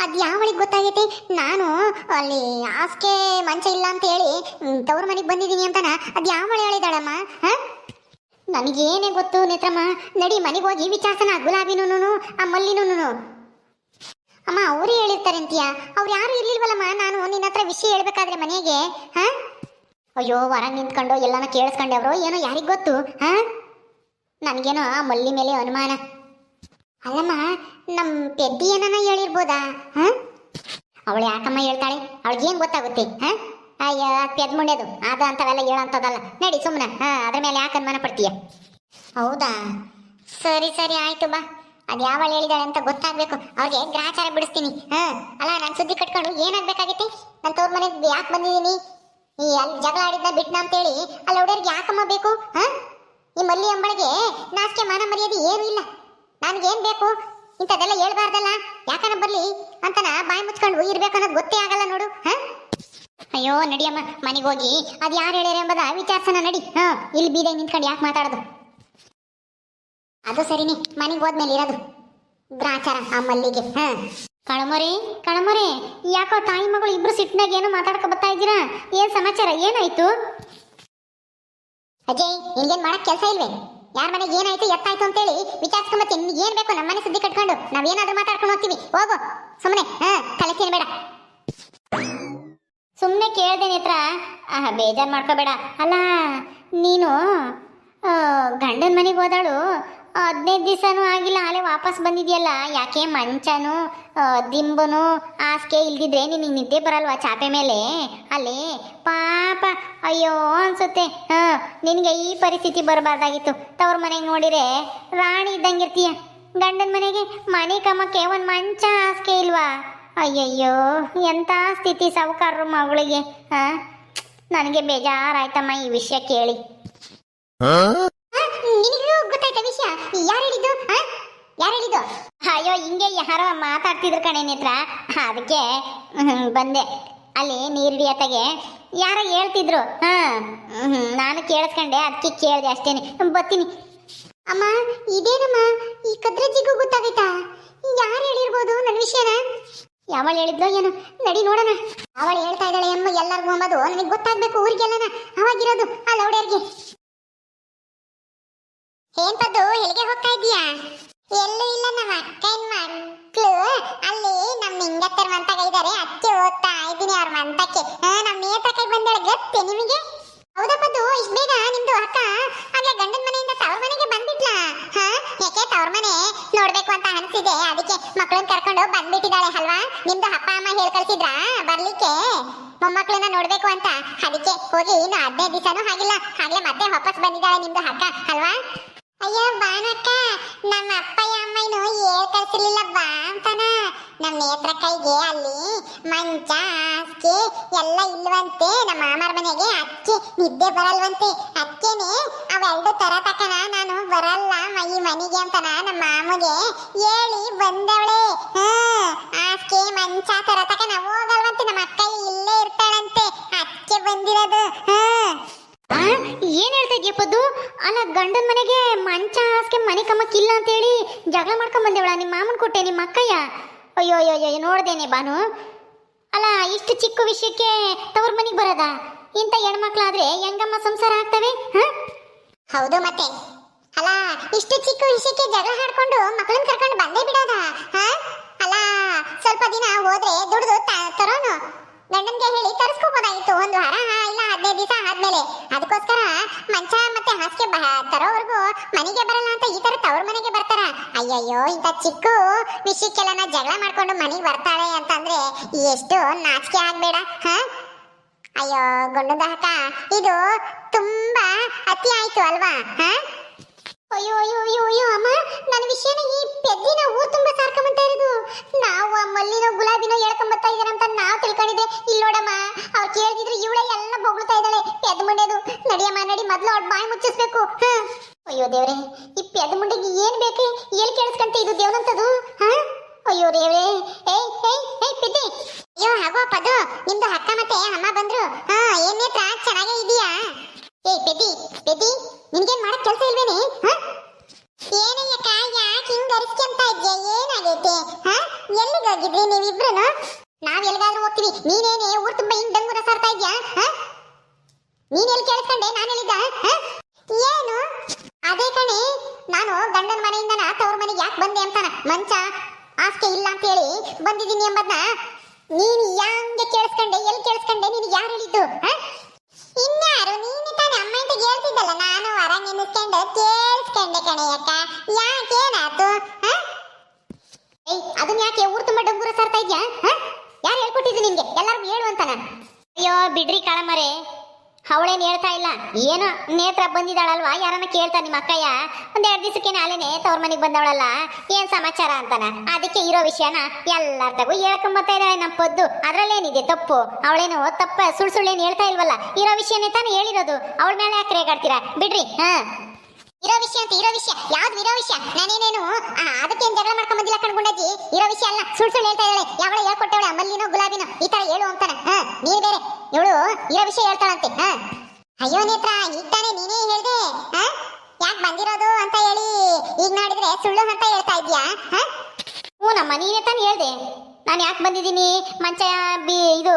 ಅದು ಯಾವಳಿಗೆ ಗೊತ್ತಾಗೈತಿ? ನಾನು ಅಲ್ಲಿ ಆಸ್ಕೆ ಮಂಚ ಇಲ್ಲ ಅಂತ ಹೇಳಿ ತವ್ರ ಮನೆಗೆ ಬಂದಿದ್ದೀನಿ ಅಂತಾನ? ಅದು ಯಾವಳಿ ಹೇಳಿದಾಳಮ್ಮ, ಹಾ? ನನಗೇನೇ ಗೊತ್ತು ನೇತ್ರಮ್ಮ, ನಡಿ ಮನೆಗೆ ಹೋಗಿ ವಿಚಾರಸನ ಗುಲಾಬಿನೂ ಆ ಮಲ್ಲಿನೂ ಅಮ್ಮ, ಅವರೇ ಹೇಳಿರ್ತಾರೆ ಅಂತೀಯ? ಅವ್ರು ಯಾರು ಇರ್ಲಿಲ್ವಲ್ಲಮ್ಮ, ನಾನು ನಿನ್ನ ಹತ್ರ ವಿಷಯ ಹೇಳ್ಬೇಕಾದ್ರೆ ಮನೆಗೆ, ಹಾ? ಅಯ್ಯೋ, ಹೊರಗೆ ನಿಂತ್ಕೊಂಡು ಎಲ್ಲನ ಕೇಳಿಸ್ಕೊಂಡೆ ಅವರು ಏನೋ ಯಾರಿಗೆ ಗೊತ್ತು, ಹಾ? ನನಗೇನೋ ಆ ಮಲ್ಲಿ ಮೇಲೆ ಅನುಮಾನ. ಅಲ್ಲಮ್ಮ ನಮ್ಮ ಪೆದ್ದಿ ಏನನ ಹೇಳಿರ್ಬೋದಾ? ಹಾ? ಅವಳು ಯಾಕಮ್ಮ ಹೇಳ್ತಾಳೆ? ಅವಳಿಗೇನು ಗೊತ್ತಾಗುತ್ತೆ? ಹಾ? ಅಯ್ಯ, ಪೆದ್ ಮುಂಡೆದು. ಅದು ಅಂತವೆಲ್ಲ ಹೇಳಂತದಲ್ಲ. ನಡಿ ಸುಮ್ಮನೆ ಹಾ, ಅದ್ರ ಮೇಲೆ ಯಾಕೆ ಅನುಮಾನ ಪಡ್ತೀಯ? ಹೌದಾ? ಸರಿ ಸರಿ, ಆಯ್ತು ಬಾ. ಅದು ಯಾವಳು ಹೇಳಿದಾಳೆ ಅಂತ ಗೊತ್ತಾಗ್ಬೇಕು. ಅವ್ರಿಗೆ ಗ್ರಾಚಾರ ಬಿಡಿಸ್ತೀನಿ. ಹಾ? ಅಲ್ಲ, ನಾನು ಸುದ್ದಿ ಕಟ್ಕೊಂಡು ಏನಾಗ್ಬೇಕಾಗಿತ್ತೆ? ನಾನು ತವ್ರ ಮನೆಗೆ ಯಾಕೆ ಬಂದಿದ್ದೀನಿ ಈ ಅಲ್ಲಿ ಜಗಳ ಆಡಿದ್ನ ಬಿಟ್ನ ಅಂತೇಳಿ ಅಲ್ಲಿ ಹುಡುಗರಿಗೆ ಯಾಕಮ್ಮ ಬೇಕು? ಹಾ? ಈ ಮಲ್ಲಿ ಅಂಬಳಿಗೆ ನಾಚಿಕೆ ಮಾನ ಮರ್ಯಾದೆ ಏನೂ ಇಲ್ಲ. ನನಗೇನ್ ಬೇಕು? ಇಂಥದ್ದೆಲ್ಲ ಹೇಳ್ಬಾರ್ದಲ್ಲ. ಯಾಕನ ಬರ್ಲಿ? ಅಂತನ ಬಾಯಿ ಮುಚ್ಕೊಂಡು ಇರ್ಬೇಕನ್ನೋದು ಗೊತ್ತೇ ಆಗಲ್ಲ ನೋಡು, ಹಾ? ಅಯ್ಯೋ, ನಡಿಯಮ್ಮ, ಮನೆಗೆ ಹೋಗಿ. ಅದು ಯಾರು ಹೇಳ್ಯಾರ ಎಂಬುದ ವಿಚಾರಿಸೋಣ ನಡಿ, ಹಾ? ಇಲ್ಲಿ ಬೀದೆ ನಿಂತ್ಕೊಂಡು ಯಾಕೆ ಮಾತಾಡೋದು? ಅದು ಸರಿನೇ, ಮನೆಗೆ ಹೋದ್ಮೇಲೆ ಇರೋದು. ಗ್ರಾಚಾರ ಆ ಮಲ್ಲಿಗೆ, ಹಾ? ಕಳಮರಿ ಕಳಮರಿ ಯಾಕೋ ತಾಯಿ ಮಗಳು ಇಬ್ರು ಸಿಟ್ಟಿನಾಗ ಏನೋ ಮಾತಾಡ್ಕೊ ಬರ್ತಾ ಇದ್ದೀರಾ? ಏನು ಸಮಾಚಾರ? ಏನಾಯ್ತು? ಅಜಯ್, ನಿನ್ಗೇನ್ ಮಾಡಕ್ ಕೆಲಸ ಇಲ್ವೇ? ಯಾರ ಮನೆಗೆ ಏನಾಯ್ತು ಎತ್ತಾಯ್ತು ಅಂತೇಳಿ ವಿಚಾರಿಸ್ಕೊಂಬತ್ತೆ ನಿನ್ಗೆ ಏನ್ ಬೇಕು ನಮ್ಮ ಮನೆ ಸುದ್ದಿ ಕಟ್ಕೊಂಡು ನಾವೇನಾದ್ರೂ ಮಾತಾಡ್ಕೊಂಡು ಹೋಗ್ತೀವಿ. ಹೋಗು. ಸುಮ್ಮನೆ ಹಾ ತಲೆ ತಿನ್ಬೇಡ ಸುಮ್ಮನೆ ಕೇಳ್ದೆ ನೇತ್ರ. ಆಹ್, ಬೇಜಾರ್ ಮಾಡ್ಕೋಬೇಡ. ಅಲ್ಲ ನೀನು ಗಂಡನ ಮನೆಗೆ ಹೋದಾಳು. ಹದಿನೈದು ದಿವಸನೂ ಆಗಿಲ್ಲ ಅಲ್ಲೇ ವಾಪಸ್ ಬಂದಿದ್ಯಲ್ಲ? ಯಾಕೆ ಮಂಚನು ದಿಂಬನು ಹಾಸಿಗೆ ಇಲ್ದಿದ್ರೆ ನಿನಗೆ ನಿದ್ದೆ ಬರಲ್ವಾ ಚಾಪೆ ಮೇಲೆ? ಅಲ್ಲಿ, ಪಾಪ, ಅಯ್ಯೋ ಅನ್ಸುತ್ತೆ. ಹಾ, ನಿನಗೆ ಈ ಪರಿಸ್ಥಿತಿ ಬರಬಾರ್ದಾಗಿತ್ತು. ತವ್ರ ಮನೆಗೆ ನೋಡಿರೆ ರಾಣಿ ಇದ್ದಂಗಿರ್ತೀಯ ಗಂಡನ ಮನೆಗೆ ಮನೆ ಕಮ್ಮಕ್ಕೆ ಒಂದು ಮಂಚ ಹಾಸಿಗೆ ಇಲ್ವಾ? ಅಯ್ಯಯ್ಯೋ ಎಂಥ ಸ್ಥಿತಿ ಸಾವುಕಾರರು ಮಗಳಿಗೆ, ಹಾ? ನನಗೆ ಬೇಜಾರಾಯ್ತಮ್ಮ ಈ ವಿಷಯ ಕೇಳಿ. ಹಿಂಗೆ ಯಾರೋ ಮಾತಾಡ್ತಿದ್ರು ಕಣೆ ನಿತ್ರ. ಅದಕ್ಕೆ ಬಂದೆ. ಅಲ್ಲಿ ನೀರು ಹಿಡಿಯತ್ತಾಗೆ. ಯಾರೋ ಹೇಳ್ತಿದ್ರು. ಹಾ ನಾನು ಕೇಳಿಸ್ಕೊಂಡೆ. ಅದಕ್ಕೆ ಕೇಳಿದೆ ಅಷ್ಟೇನೆ. ಬರ್ತೀನಿ. ಅಮ್ಮ, ಇದೇನಮ್ಮ? ಈ ಕದ್ರಜ್ಜಿಗೂ ಗೊತ್ತಾಗೈತಾ? ಯಾರು ಹೇಳಿರ್ಬೋದು ನನ್ನ ವಿಷಯನ? ಯಾವಳು ಹೇಳಿದ್ಲೋ ಏನೋ? ನಡಿ ನೋಡೋಣ. ಅವಳು ಹೇಳ್ತಾ ಇದ್ದಾಳೆ ಎಂಬ ಎಲ್ಲರಿಗೂ ಅಂಬದು ನನಗೆ ಗೊತ್ತಾಗ್ಬೇಕು ಊರಿಗೆಲ್ಲನ. ಅವಾಗಿರೋದು, ಆ ಲೌಡ್ಯರ್ಗೆ ಏನ್ ಪದ್ದು, ಎಲ್ಲಿಗೆ ಹೋಗ್ತಾ ಇದೀಯಾ ಎಲ್ಲೂ ಇಲ್ಲ ನಮ್ಮ ಅಕ್ಕನ ಮಕ್ಕಳು ಅಲ್ಲಿ ನಮ್ಮ ಹಿಂಗತ್ತರ ಮಂತಕ ಇದ್ದಾರೆ ಅತ್ತೆ ಓದ್ತಾ ಇದ್ದೀನಿ ಅವ್ರ ಮಂತಕ್ಕೆ. ನಮ್ಮ ನೇತ್ರ ಬಂದಳ ಬಂದಾಳೆ ನಿಮಗೆ? ಹೌದಾ ಪದ್ದು ಇಷ್ಟು ಬೇಗ ನಿಮ್ದು ಅಕ್ಕ? ಹಾಗೆ ಗಂಡನ ಮನೆಯಿಂದ ತವ್ರ ಮನೆಗೆ ಬಂದ್ಬಿಟ್ಲಾ? ಹಾ, ಯಾಕೆ ತವ್ರ ಮನೆ? ನೋಡ್ಬೇಕು ಅಂತ ಅನ್ಸಿದೆ. ಅದಕ್ಕೆ ಮಕ್ಕಳನ್ನ ಕರ್ಕೊಂಡು ಬಂದ್ಬಿಟ್ಟಿದ್ದಾಳೆ ಅಲ್ವಾ? ನಿಮ್ದು ಅಪ್ಪ, ಅಮ್ಮ ಹೇಳ್ ಕಳ್ಸಿದ್ರಾ ಬರ್ಲಿಕ್ಕೆ? ಮೊಮ್ಮಕ್ಕಳನ್ನ ನೋಡ್ಬೇಕು ಅಂತ. ಅದಕ್ಕೆ ಹೋಗಿ ಇನ್ನು ಹದಿನೈದು ದಿವಸನೂ ಆಗಿಲ್ಲ. ಆಗ್ಲೇ ಮತ್ತೆ ವಾಪಸ್ ಬಂದಿದ್ದಾಳೆ ನಿಮ್ದು ಅಕ್ಕ, ಅಲ್ವಾ? ಅಯ್ಯೋ ಬಾನಕ್ಕ ಬಾ ಅಂತಾನ. ನಮ್ಮ ನೇತ್ರ ಕೈಗೆ ಅಲ್ಲಿ ಮಂಚ ಹಾಸಿಗೆ ಎಲ್ಲ ಇಲ್ವಂತೆ, ನಮ್ಮ ಮಾಮರ ಮನೆಗೆ ಅಕ್ಕಿ, ನಿದ್ದೆ ಬರಲ್ವಂತೆ. ಅಕ್ಕೇನೆ ಅವೆರಡು ತರ ತಕನ, ನಾನು ಬರಲ್ಲ ಈ ಮನೆಗೆ ಅಂತನ. ನಮ್ಮ ಮಾಮಗೆ ಹೇಳಿ ಬಂದವಳೆ. ಹಾ ಹಾಸಿಗೆ ಮಂಚ ತರ ತಕನ. ಹೋಗಲ್ವಂತೆ, ನಮ್ಮ ಅಕ್ಕ ಇಲ್ಲೇ ಇರ್ತಾಳಂತೆ. ಅಕ್ಕೆ ಬಂದಿರೋದು. ಹಾ ಏನ್ ಹೇಳ್ತಾ ಇದೀಯ ಪದ್ದು? ಅಲ್ಲ, ಗಂಡನ ಮನೆಗೆ ಮಂಚ ಹಾಸ್ಕೆ ಮನೆ ಕಮ್ಮಕ್ಕಿಲ್ಲ ಅಂತೇಳಿ ಜಗಳ ಮಾಡ್ಕೊಂಡ್ ಬಂದೇವಳ? ನಿಮ್ಮ ಮಾಮನ್ ಕೊಟ್ಟೆ ನಿಮ್ಮ ಅಕ್ಕಯ್ಯ? ಅಯ್ಯೋ ಅಯ್ಯೋ ಅಯ್ಯೋ, ನೋಡ್ದೇನೆ ಬಾನು ಅಲ್ಲ, ಇಷ್ಟು ಚಿಕ್ಕ ವಿಷಯಕ್ಕೆ ತವ್ರ ಮನೆಗೆ ಬರೋದಾ? ಇಂಥ ಹೆಣ್ಮಕ್ಳಾದ್ರೆ ಹೆಂಗಮ್ಮ ಸಂಸಾರ ಆಗ್ತವೆ ಹೌದು ಮತ್ತೆ. ಅಲ್ಲ, ಇಷ್ಟು ಚಿಕ್ಕ ವಿಷಯಕ್ಕೆ ಜಗಳ ಹಾಡ್ಕೊಂಡು ಮಕ್ಕಳನ್ನ ಕರ್ಕೊಂಡು ಬಂದೇ ಬಿಡೋದ ಅಲ್ಲ, ಸ್ವಲ್ಪ ದಿನ ಹೋದ್ರೆ ದುಡ್ದು ತರೋನು. ಗಂಡನ್ಗೆ ಹೇಳಿ ತರಿಸ್ಕೋಬೋದಾಗಿತ್ತು. ಒಂದು ವಾರ, ಇಲ್ಲ, ಹದಿನೈದು ದಿವಸ ಆದ್ಮೇಲೆ. ಅದಕ್ಕೋಸ್ಕರ ಹಾಸಿಗೆ ತರೋವರೆಗೂ ಮನೆಗೆ ಬರಲ್ಲ ಅಂತ ಈ ತರ ತವ್ರ ಮನೆಗೆ ಬರ್ತಾರ. ಅಯ್ಯಯ್ಯೋ, ಇಂಥ ಚಿಕ್ಕ ವಿಷಯಕ್ಕೆಲ್ಲ ಜಗಳ ಮಾಡ್ಕೊಂಡು ಮನೆಗೆ ಬರ್ತಾಳೆ ಅಂತಂದ್ರೆ ಎಷ್ಟು ನಾಚಿಕೆ ಆಗ್ಬೇಡ, ಹ? ಅಯ್ಯೋ ಗುಂಡದ ಹಾಕ ಇದು ತುಂಬಾ ಅತಿ ಆಯ್ತು ಅಲ್ವಾ, ಹಾ? ಅಯ್ಯೋ ಅಯ್ಯೋ ಅಯ್ಯೋ ಅಯ್ಯೋ, ಅಮ್ಮ ನನ್ನ ವಿಷಯನ ಈ ಪೆದ್ದಿನ ಊರ್ ತುಂಬಾ ಸಾರ್ಕೊಂಬಂತ ಇರೋದು. ನಾವು ಆ ಮಲ್ಲಿನೋ ಗುಲಾಬಿನೋ ಹೇಳ್ಕೊಂಬತ್ತಾ ಇದ್ದಾರೆ ಅಂತ ನಾವು ತಿಳ್ಕೊಂಡಿದ್ದೆ. ಇಲ್ಲಿ ನೋಡಮ್ಮ, ಅವ್ರು ಕೇಳಿದ್ರೆ ಇವಳೆ ಎಲ್ಲ ಬೊಗಳ್ತಾ ಇದ್ದಾಳೆ. ಪೆದ್ ಮುಂಡೆದು. ನಡಿಯಮ್ಮ ನಡಿ, ಮೊದಲು ಅವ್ರ ಬಾಯಿ ಮುಚ್ಚಿಸ್ಬೇಕು. ಅಯ್ಯೋ ದೇವ್ರೆ, ಈ ಪೆದ್ ಮುಂಡೆಗೆ ಏನ್ ಬೇಕು? ಎಲ್ಲಿ ಕೇಳಿಸ್ಕಂತ ಇದು ದೇವನಂತದು? ಹಾ? ಅಯ್ಯೋ ದೇವ್ರೆ, ಏಯ್ ಏಯ್ ಏಯ್, ಪಿದ್ದಿ. ಅಯ್ಯೋ ಹಾಗೋ ಪದು. ನಿಮ್ದು ಅಕ್ಕ ಮತ್ತೆ ಅಮ್ಮ ಬಂದ್ರು. ಹಾ ಏನೇ ಚೆನ್ನಾಗೇ ಇದೀಯಾ? ಏಯ್ ಪೆದ್ದಿ ಪೆದ್ದಿ ನಿನ್ಗೇನ್ ಮಾಡಕ್ ಕೆಲಸ ಇಲ್ವೇನೆ ಏನಯ್ಯ ಕಾಯ ಹಿಂಗ್ ಅರಿಸ್ಕೊಂತ ಇದ್ಯಾ? ಏನಾಗೈತೆ, ಹಾ? ಎಲ್ಲಿಗೆ ಹೋಗಿದ್ರಿ ನೀವಿಬ್ರು ನಾವ್ ಎಲ್ಲಿಗಾದ್ರೂ ಹೋಗ್ತೀವಿ. ನೀನೇನೆ ಊರ್ ತುಂಬಾ ಹಿಂಗ್ ಡಂಗು ರಸಾಡ್ತಾ ಇದ್ಯಾ? ನೀನ್ ಎಲ್ಲಿ ಕೇಳಿಸ್ಕೊಂಡೆ? ನಾನು ಹೇಳಿದ್ದ? ಏನು? ಅದೇ ಕಣೆ, ನಾನು ಗಂಡನ ಮನೆಯಿಂದ ತವ್ರ ಮನೆಗೆ ಯಾಕೆ ಬಂದೆ ಅಂತಾನ? ಮಂಚ, ಆಸ್ಕೆ ಇಲ್ಲ ಅಂತ ಹೇಳಿ ಬಂದಿದ್ದೀನಿ ಎಂಬದ್ನ? ನೀನು ಯಾಂಗೆ ಕೇಳಿಸ್ಕೊಂಡೆ, ಎಲ್ಲಿ ಕೇಳಿಸ್ಕೊಂಡೆ? ನೀನು ಯಾರು ಹೇಳಿದ್ದು, ಹ? ಇನ್ಯಾರು? ನೀನು ತಾನೇ ಅಮ್ಮ ಅಂತ ಹೇಳ್ತಿದ್ದಲ್ಲ ನಾನು ವರ ನೆನೆಸ್ಕೊಂಡು ಕೇಳಿಸ್ಕೊಂಡೆ ಕಣೆಯಕ್ಕ ಯಾಕೇನಾತು ಹ? ಏಯ್, ಅದನ್ನ ಯಾಕೆ ಊರ್ ತುಂಬ ಡಂಗೂರ ಸರ್ತಾ ಇದ್ಯಾ? ಯಾರು ಹೇಳ್ಕೊಟ್ಟಿದ್ದು ನಿನ್ಗೆ ಎಲ್ಲರಿಗೂ ಹೇಳು ಅಂತಾನ ಅಯ್ಯೋ, ಬಿಡ್ರಿ ಕಾಳಮ್ಮರೆ ಅವಳೇನು ಹೇಳ್ತಾ ಇಲ್ಲ? ಏನು? ನೇತ್ರ ಬಂದಿದ್ದಾಳಲ್ವಾ? ಯಾರನ್ನ ಕೇಳ್ತಾ ನಿಮ್ಮ ಅಕ್ಕಯ್ಯ? ಒಂದೆರಡು ದಿವಸಕ್ಕೆ ನಾಳೆನೆ ತವ್ರ ಮನೆಗೆ ಬಂದವಳಲ್ಲ. ಏನು ಸಮಾಚಾರ ಅಂತಾನ? ಅದಕ್ಕೆ ಇರೋ ವಿಷಯನ ಎಲ್ಲಾರ್ದಾಗೂ ಹೇಳ್ಕೊಂಬತ್ತಾ ಇದ್ದಾಳೆ ನಮ್ಮ ಪದ್ದು. ಅದ್ರಲ್ಲೇನಿದೆ ತಪ್ಪು? ಅವಳೇನು ತಪ್ಪ ಸುಳ್ ಸುಳ್ಳೇನು ಹೇಳ್ತಾ ಇಲ್ವಲ್ಲ? ಇರೋ ವಿಷಯನೇ ತಾನೇ ಹೇಳಿರೋದು. ಅವಳ ಮೇಲೆ ಯಾಕೆ ರೇಗಾಡ್ತೀರಾ? ಬಿಡ್ರಿ, ಹಾ. ಇರೋ ವಿಷಯ ಅಂತ, ಇರೋ ವಿಷಯ. ಯಾವ್ದು ಇರೋ ವಿಷಯ? ನಾನೇನೇನು? ಅದಕ್ಕೆ ಏನ್ ಜಗಳ ಮಾಡ್ಕೊಂಡ್ ಬಂದಿಲ್ಲ ಕಣ್ಗುಂಡಜ್ಜಿ ಇರೋ ವಿಷಯ ಅಲ್ಲ. ಸುಳ್ ಸುಳ್ಳು ಹೇಳ್ತಾ ಇದ್ದಾಳೆ. ಯಾವಳ ಹೇಳ್ಕೊಟ್ಟವಳೆ, ಮಲ್ಲಿನೋ, ಗುಲಾಬಿನೋ, ಈ ತರ ಹೇಳು ಅಂತಾನೆ. ನೀನ್ ಬೇರೆ. ಇವಳು ಇರೋ ವಿಷಯ ಹೇಳ್ತಾಳಂತೆ, ಹ? ಅಯ್ಯೋ ನೇತ್ರ, ಈಗ ತಾನೇ ನೀನೇ ಹೇಳ್ದೆ, ಹ? ಯಾಕೆ ಬಂದಿರೋದು ಅಂತ ಹೇಳಿ ಈಗ ನೋಡಿದ್ರೆ ಸುಳ್ಳು ಅಂತ ಹೇಳ್ತಾ ಇದ್ಯಾ ಹ? ಹ್ಞೂ ನಮ್ಮ ನೀನೇ ತಾನೇ ಹೇಳ್ದೆ. ನಾನು ಯಾಕೆ ಬಂದಿದ್ದೀನಿ? ಮಂಚ ಬಿ ಇದು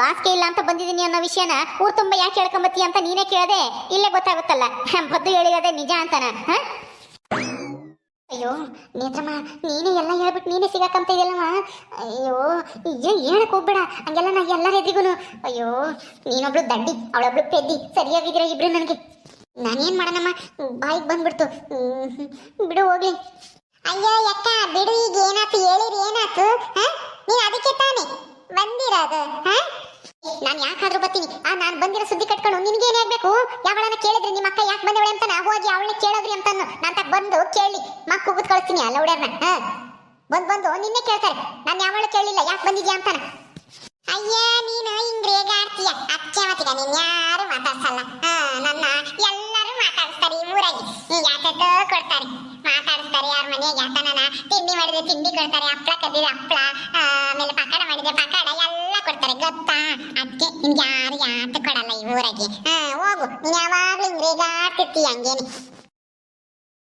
ಆಸ್ಕೆ ಇಲ್ಲ ಅಂತ ಬಂದಿದ್ದೀನಿ ಅನ್ನೋ ವಿಷಯನ ಊರು ತುಂಬ ಯಾಕೆ ಹೇಳ್ಕೊಂಬತ್ತಿ ಅಂತ ನೀನೇ ಕೇಳದೆ. ಇಲ್ಲೇ ಗೊತ್ತಾಗುತ್ತಲ್ಲ. ಬದ್ದು ಹೇಳಿರೋದೇ ನಿಜ ಅಂತಾನ, ಹ? ಅಯ್ಯೋ, ನೇತ್ರಮ್ಮ, ನೀನೇ ಎಲ್ಲ ಹೇಳ್ಬಿಟ್ಟು ನೀನೇ ಸಿಗಾಕಂತ ಇದೆಯಲ್ಲಮ್ಮ? ಅಯ್ಯೋ, ಏ ಹೇಳಕ್ ಹೋಗ್ಬೇಡ? ಹಂಗೆಲ್ಲ ನಾ ಎಲ್ಲರ ಎದ್ರಿಗೂ ಅಯ್ಯೋ, ನೀನೊಬ್ಳು ದಂಡಿ, ಅವಳೊಬ್ಳು ಪೆದ್ದಿ, ಸರಿಯಾಗಿದ್ದೀರ ಇಬ್ರು ನನಗೆ? ನಾನೇನು ಮಾಡೋಣಮ್ಮ? ಬಾಯಿಗೆ ಬಂದ್ಬಿಡ್ತು. ಬಿಡು, ಹೋಗ್ಲಿ. ಅಯ್ಯೋ, ಯಕ್ಕ, ಬಿಡು, ಈಗ ಏನಾಯ್ತು ಹೇಳಿರಿ ಏನಾಯ್ತು ಹಾಂ? ನೀನು ಅದಕ್ಕೆ ತಾನೆ? ಬಂದಿರೋದು ನಾನು ಯಾಕಾದ್ರೂ ಬರ್ತೀನಿ. ಆ, ನಾನು ಬಂದಿರೋ ಸುದ್ದಿ ಕಟ್ಕೊಂಡು ನಿನ್ಗೆ ಏನ್ ಹೇಳ್ಬೇಕು ಯಾವಳನ್ನ ಕೇಳಿದ್ರೆ ನಿಮ್ಮ ಅಕ್ಕ ಯಾಕೆ ಬಂದವಳೆ ಅಂತ ನಾ ಹೋಗಿ ಅವಳನ್ನ ಕೇಳೋದ್ರಿ ಅಂತ ನಾನು ತಕ್ಕ ಬಂದು ಕೇಳಿ. ಮಕ್ಕ ಕೂತ್ ಕಳಿಸ್ತೀನಿ ಅಲ್ಲ ಹುಡ್ಯಾರ್ನ ಹ. ಬಂದು ಬಂದು ನಿನ್ನೆ ಕೇಳ್ತಾರೆ. ನಾನು ಯಾವಳ ಕೇಳಿಲ್ಲ, ಯಾಕೆ ಬಂದಿದ್ಯಾ ಅಂತಾನ. ಅಯ್ಯ, ನೀನು ಹಿಂಗ್ ರೇಗಾಡ್ತೀಯ ಅಚ್ಚೆ ಮತ್ತಿಗ ನೀನ್ ಯಾರು ಮಾತಾಡ್ಸಲ್ಲ. ನನ್ನ ಎಲ್ಲರೂ ಮಾತಾಡಿಸ್ತಾರೆ ಈ ಊರಾಗಿ. ಯಾಕೆ ಕೊಡ್ತಾರೆ. ಮಾತಾಡಿಸ್ತಾರೆ ಯಾರ ಮನೆಗೆ ಯಾಕನ ತಿಂಡಿ ಮಾಡಿದ್ರೆ ತಿಂಡಿ ಕೊಡ್ತಾರೆ. ಹಪ್ಳ ಕದ್ದಿದ್ರೆ ಹಪ್ಳ. ಆಮೇಲೆ ಪಕೋಡ ಮಾಡಿದ್ರೆ ಪಕೋಡ. ಕೊಡ್ತಾರೆ ಗೊತ್ತಾ? ಅದಕ್ಕೆ ನಿನ್ಗೆ ಯಾರು ಯಾತ ಕೊಡಲ್ಲ ಈ ಊರಾಗೆ. ಹೋಗು. ನೀನ್ ಯಾವಾಗ್ಲೂ ಹಿಂಗ್ ರೇಗಾಡ್ತಿರ್ತೀಯ ಹಂಗೇನೆ.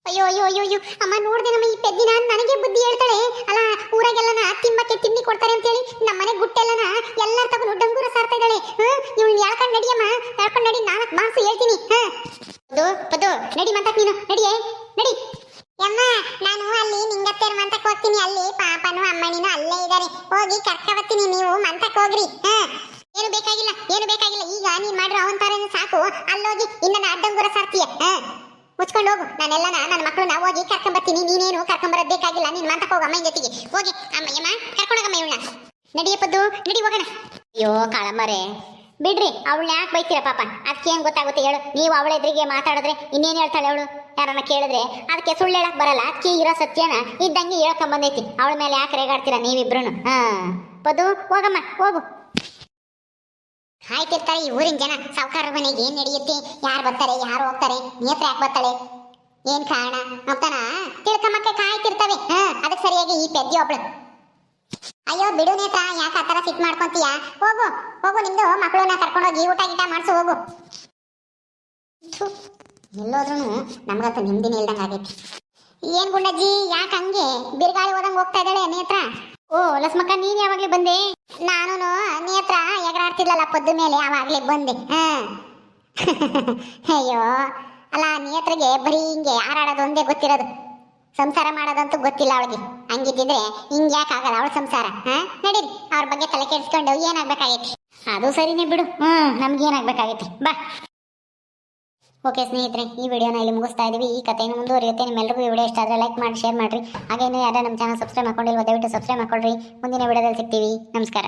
ಅಯ್ಯೋ ಅಯ್ಯೋ ಅಯ್ಯೋ ಅಯ್ಯೋ. ಅಮ್ಮ, ನೋಡ್ದೆ ನಮ್ಮ ಈ ಪೆದ್ದಿನ. ನನಗೆ ಬುದ್ಧಿ ಹೇಳ್ತಾಳೆ? ಅಲ್ಲ, ಊರಾಗೆಲ್ಲನ ತಿಂಬಕ್ಕೆ ತಿಂಡಿ ಕೊಡ್ತಾರೆ ಅಂತೇಳಿ ನಮ್ಮ ಮನೆ ಗುಟ್ಟೆಲ್ಲನ ಎಲ್ಲರ ತಗೊಂಡು ಡಂಗೂರ ಸಾರ್ತಾ ಇದ್ದಾಳೆ. ಇವಳು ಯಾಕಂಡ್ ನಡಿಯಮ್ಮ? ಯಾಕಂಡ್ ನಡಿ, ನಾಲ್ಕು ಮಾಸು ಹೇಳ್ತೀನಿ. ಹಾ. ಪದು ಪದು. ನಡಿ ಮಾತಾಕ್ ನೀನು. ನಡಿಯೇ? ನಡಿ. ಅಮ್ಮ ನಾನು ಅಲ್ಲಿ ನಿಂಗತ್ತೇರ್ ಮಂತಕ್ ಹೋಗ್ತೀನಿ. ಅಲ್ಲಿ ಪಾಪನು ಅಮ್ಮನಿನು ಅಲ್ಲೇ ಇದ್ದಾರೆ. ಹೋಗಿ ಕರ್ಕ ಬರ್ತೀನಿ ನೀವು, ಮಂತಕ್ ಹೋಗ್ರಿ. ಹಾ. ಏನು ಬೇಕಾಗಿಲ್ಲ ಏನು ಬೇಕಾಗಿಲ್ಲ. ಈಗ ನೀನ್ ಮಾಡ್ರ ಅವನ್ ತರ ಸಾಕು. ಅಲ್ಲೋಗಿ ಇನ್ನ ಅಡ್ಡಂಗುರ ಸಾರ್ತೀಯ. ಹಾ. ಮುಚ್ಕೊಂಡು ಹೋಗು. ನಾನೆಲ್ಲನ, ನನ್ನ ಮಕ್ಕಳು ನಾವು ಹೋಗಿ ಕರ್ಕೊಂಡ್ ಬರ್ತೀನಿ. ನೀನೇನು ಕರ್ಕೊಂಡ್ ಬರೋದ್ ಬೇಕಾಗಿಲ್ಲ. ನೀನ್ ಮಂತಕ್ ಹೋಗು ಅಮ್ಮನ ಜೊತೆಗೆ. ಹೋಗಿ ಅಮ್ಮ ಅಮ್ಮಯ್ಯಮ್ಮ ಕರ್ಕೊಂಡೋಗಮ್ಮ ಇವಳನ್ನ ನಡಿಯಪ್ಪದ್ದು, ನಡಿ ಹೋಗೋಣ. ಅಯ್ಯೋ, ಕಾಳಮ್ಮರೇ. ಬಿಡ್ರಿ, ಅವಳನ್ನ ಯಾಕೆ ಬೈತೀರ ಪಾಪ? ಅದಕ್ಕೆ ಏನು ಗೊತ್ತಾಗುತ್ತೆ ಹೇಳು. ನೀವು ಅವಳ ಎದುರಿಗೆ ಮಾತಾಡಿದ್ರೆ ಇನ್ನೇನು ಹೇಳ್ತಾಳೆ ಅವಳು? ಯಾರನ್ನ ಕೇಳಿದ್ರೆ? ಅದಕ್ಕೆ ಸುಳ್ಳು ಹೇಳಕ್ ಬರಲ್ಲ. ಅದಕ್ಕೆ ಇರೋ ಸತ್ಯನ ಇದ್ದಂಗೆ ಹೇಳ್ಕೊಂಡ್ ಬಂದೈತಿ. ಅವಳ ಮೇಲೆ ಯಾಕೆ ರೇಗಾಡ್ತೀರಾ ನೀವಿಬ್ರು ಹಾ. ಪದು, ಹೋಗಮ್ಮ, ಹೋಗು. ಕಾಯ್ತಿರ್ತಾರೆ ಈ ಊರಿನ ಜನ ಸಾವುಕಾರ ಮನೆಗೆ ಏನ್ ನಡೆಯುತ್ತೆ? ಯಾರು ಬರ್ತಾರೆ, ಯಾರು ಹೋಗ್ತಾರೆ? ನೇತ್ರ ಯಾಕೆ ಬರ್ತಾಳೆ? ಏನ್ ಕಾರಣ? ಅಂತಾನ ತಿಳ್ಕಮ್ಮಕ್ಕೆ ಕಾಯ್ತಿರ್ತವೆ ಹ, ಅದಕ್ಕೆ ಸರಿಯಾಗಿ ಈ ಪೆದ್ದಿ ಒಬ್ಳು. ಅಯ್ಯೋ ಬಿಡು ನೇತ್ರ, ಯಾಕೆ ಆ ಥರ ಸಿಟ್ ಮಾಡ್ಕೊಂತೀಯ? ಹೋಗು ಹೋಗು ನಿಂದು ಮಕ್ಕಳನ್ನ ಕರ್ಕೊಂಡೋಗಿ ಊಟ ಗೀಟ ಮಾಡಿಸು, ಹೋಗು. ಎಲ್ಲೋದ್ರೂ ನಮ್ಗಂತೂ ನೆಮ್ಮದಿನೇ ಇಲ್ದಂಗೆ ಆಗೈತಿ. ಏನ್ ಗುಂಡಜ್ಜಿ, ಯಾಕೆ ಹಂಗೆ? ಬಿರುಗಾಳಿ ಹೋದಂಗೆ ಹೋಗ್ತಾ ಇದ್ದಾಳೆ ನೇತ್ರ? ಓ, ಲಸ್ಮಕ್ಕ, ನೀನ್ ಯಾವಾಗ್ಲೇ ಬಂದೆ? ನಾನು ನೇತ್ರ, ಎಗರಾಡ್ತಿದ್ಲಲ್ಲ ಪದ್ದು ಮೇಲೆ ಯಾವಾಗ್ಲಿ ಬಂದೆ. ಹಾ. ಅಯ್ಯೋ, ಅಲ್ಲ, ನೇತ್ರಗೆ ಬರೀ ಹಿಂಗೆ ಹಾರಾಡೋದು ಒಂದೇ ಗೊತ್ತಿರೋದು. ಸಂಸಾರ ಮಾಡೋದಂತೂ ಗೊತ್ತಿಲ್ಲ ಅವಳಿಗೆ. ಹಂಗಿದ್ದಿದ್ರೆ ಹಿಂಗೆ ಯಾಕೆ ಆಗಲ್ಲ ಅವಳ ಸಂಸಾರ ಹಾ? ನಡೀರಿ ಅವ್ರ ಬಗ್ಗೆ ತಲೆ ಕೆಡಿಸ್ಕೊಂಡು ಏನಾಗ್ಬೇಕಾಗೈತಿ? ಅದು ಸರಿನೇ ಬಿಡು. ಹ್ಮ್ ನಮ್ಗೆ ಏನಾಗ್ಬೇಕಾಗೈತಿ? ಬಾ. ಓಕೆ ಸ್ನೇಹಿತರೆ ಈ ವಿಡಿಯೋನ ಇಲ್ಲಿ ಮುಗಿಸ್ತಾ ಇದೀವಿ. ಈ ಕಥೆಯನ್ನು ಮುಂದುವರಿಯುತ್ತೆ. ನಿಮ್ಮೆಲ್ಲರಿಗೂ ಈ ವಿಡಿಯೋ ಇಷ್ಟ ಆದರೆ ಲೈಕ್ ಮಾಡಿ ಶೇರ್ ಮಾಡಿರಿ. ಹಾಗೇನು ಯಾರು ನಮ್ಮ ಚಾನಲ್ ಸಬ್ಸ್ಕ್ರೈಬ್ ಮಾಡ್ಕೊಂಡಿಲ್ವ ದಯವಿಟ್ಟು ಸಬ್ಸ್ಕ್ರೈಬ್ ಮಾಡ್ಕೊಳ್ರಿ. ಮುಂದಿನ ವಿಡಿಯೋದಲ್ಲಿ ಸಿಗ್ತೀವಿ. ನಮಸ್ಕಾರ.